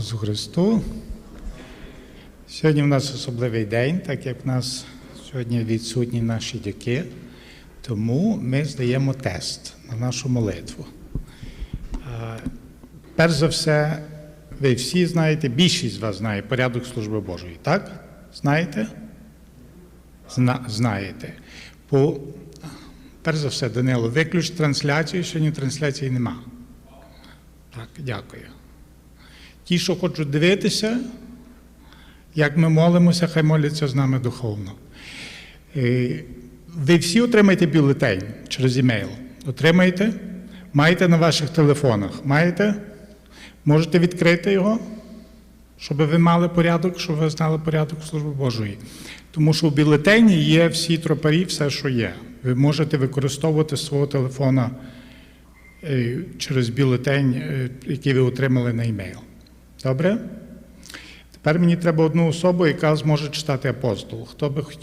Ісусу Христу. Сьогодні в нас особливий день, так як в нас сьогодні відсутні наші дяки, тому ми здаємо тест на нашу молитву. Е, Перш за все, ви всі знаєте, більшість з вас знає порядок служби Божої, так? Знаєте? Зна- знаєте. По, перш за все, Данило, виключ трансляцію, сьогодні трансляції нема. Так, дякую. Ті, що хочуть дивитися, як ми молимося, хай моляться з нами духовно. Е, Ви всі отримаєте бюлетень через емейл. Отримаєте? Маєте на ваших телефонах? Маєте? Можете відкрити його, щоб ви мали порядок, щоб ви знали порядок служби Божої. Тому що в бюлетені є всі тропарі, все, що є. Ви можете використовувати свого телефона е, через бюлетень, е, який ви отримали на емейл. Добре? Тепер мені треба одну особу, яка зможе читати апостол. Хто би хотів?